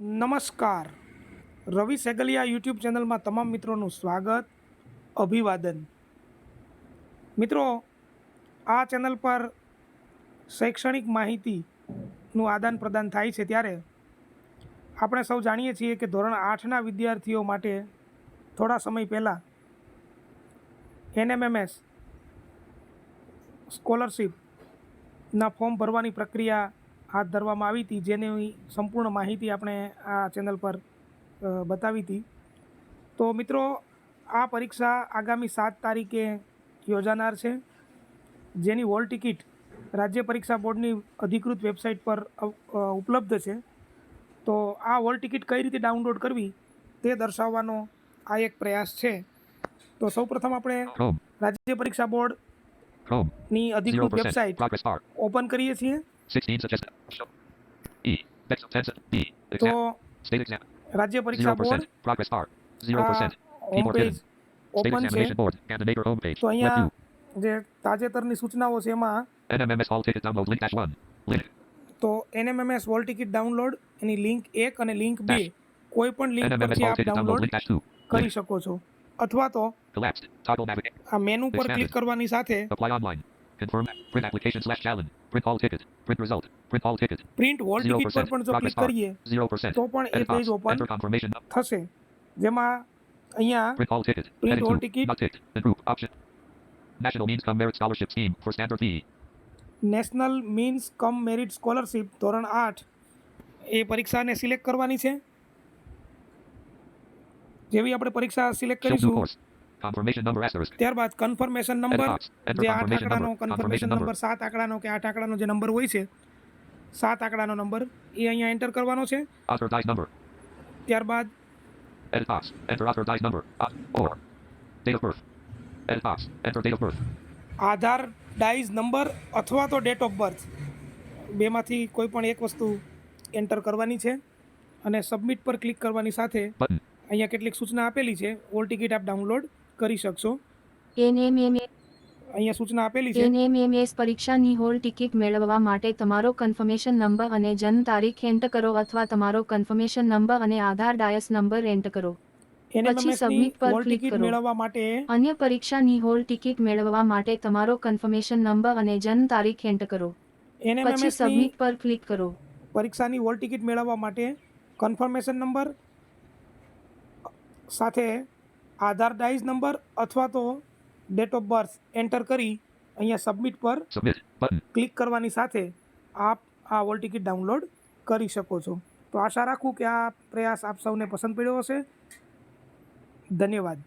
નમસ્કાર. રવિ સેગલિયા યુટ્યુબ ચેનલમાં તમામ મિત્રોનું સ્વાગત, અભિવાદન. મિત્રો, આ ચેનલ પર શૈક્ષણિક માહિતીનું આદાન પ્રદાન થાય છે ત્યારે આપણે સૌ જાણીએ છીએ કે ધોરણ આઠના વિદ્યાર્થીઓ માટે થોડા સમય પહેલાં એનએમએમએસ સ્કોલરશીપના ફોર્મ ભરવાની પ્રક્રિયા હાથ ધરવામાં આવી હતી જેની સંપૂર્ણ માહિતી આપણે આ ચેનલ પર બતાવી હતી. તો મિત્રો આ પરીક્ષા આગામી સાત તારીખે યોજાનાર છે. જેની હોલ ટિકિટ રાજ્ય પરીક્ષા બોર્ડની અધિકૃત વેબસાઇટ પર ઉપલબ્ધ છે. તો આ હોલ ટિકિટ કઈ રીતે ડાઉનલોડ કરવી તે દર્શાવવાનો આ એક પ્રયાસ છે. તો સૌપ્રથમ આપણે રાજ્ય પરીક્ષા બોર્ડની ની અધિકૃત વેબસાઇટ ઓપન કરીએ છીએ. 16 suggested. Show. E. Next sentence. D. તો Exam. State exam. રાજ્ય પરીક્ષા board 0%. Progress bar. 0%. Home Keyboard page hidden. State open છે examination board. Candidator home page. તો Web અહીંયા 2. જે તાજેતરની સૂચનાઓ છે એમાં NMMS all ticket download link dash 1. Link. તો NMMS વોલ ટિકિટ ડાઉનલોડ એની લિંક એક અને લિંક બે કોઈ પણ લિંક NMMS પરથી hall આપ ticket download download link dash 2. કરી Link. શકો છો અથવા તો Collapsed. Toggle navigate. આ મેનુ પર ક્લિક કરવાની સાથે Apply online. Confirm. Print application slash challenge. Print all ticket. Print result. Print all ticket. print all ticket પર પણ જો ક્લિક કરીએ 0%. તો પણ એ પેજ ઓપન થશે જેમાં અહીંયા Print all ticket. Print all ticket. Group. Option. National Means Come Merit Scholarship Scheme for Standard fee. National means cum merit scholarship ધોરણ આઠ એ પરીક્ષાને સિલેક્ટ કરવાની છે જેવી આપણે પરીક્ષા સિલેક્ટ કરીશું ત્યારબાદ કન્ફર્મેશન નંબર જે આઠ આંકડાનો. Confirmation number. સાત આંકડાનો કે આઠ આંકડાનો જે નંબર હોય છે સાત આંકડાનો નંબર એ અહીંયા એન્ટર કરવાનો છે. ત્યારબાદ. Uh. આધાર ડાઇઝ નંબર અથવા તો ડેટ ઓફ બર્થ બેમાંથી કોઈ પણ એક વસ્તુ એન્ટર કરવાની છે અને સબમિટ પર ક્લિક કરવાની સાથે. અહીંયા કેટલીક સૂચના આપેલી છે ઓલ ટિકિટ આપ ડાઉનલોડ કરી શકશો? અહીંયા સૂચના આપેલી છે? એનએમએમએસ પરીક્ષાની હોલ ટિકિટ મેળવવા માટે તમારો કન્ફર્મેશન નંબર અને જન્મ તારીખ એન્ટ કરો અથવા તમારો કન્ફર્મેશન નંબર અને આધાર ડાયસ નંબર એન્ટ કરો. પછી સબમિટ પર ક્લિક કરો. મેળવવા માટે અન્ય પરીક્ષાની હોલ ટિકિટ મેળવવા માટે તમારો કન્ફર્મેશન નંબર અને જન્મ તારીખ એન્ટ કરો. પછી સબમિટ પર ક્લિક કરો. પરીક્ષાની હોલ ટિકિટ મેળવવા માટે કન્ફર્મેશન નંબર સાથે આધાર ડાઇઝ નંબર અથવા તો ડેટ ઓફ બર્થ એન્ટર કરી અહીંયા સબમિટ પર ક્લિક કરવાની સાથે આપ આ હોલ ટિકિટ ડાઉનલોડ કરી શકો છો. તો આશા રાખું કે આ પ્રયાસ આપ સૌને પસંદ પડ્યો હશે. ધન્યવાદ.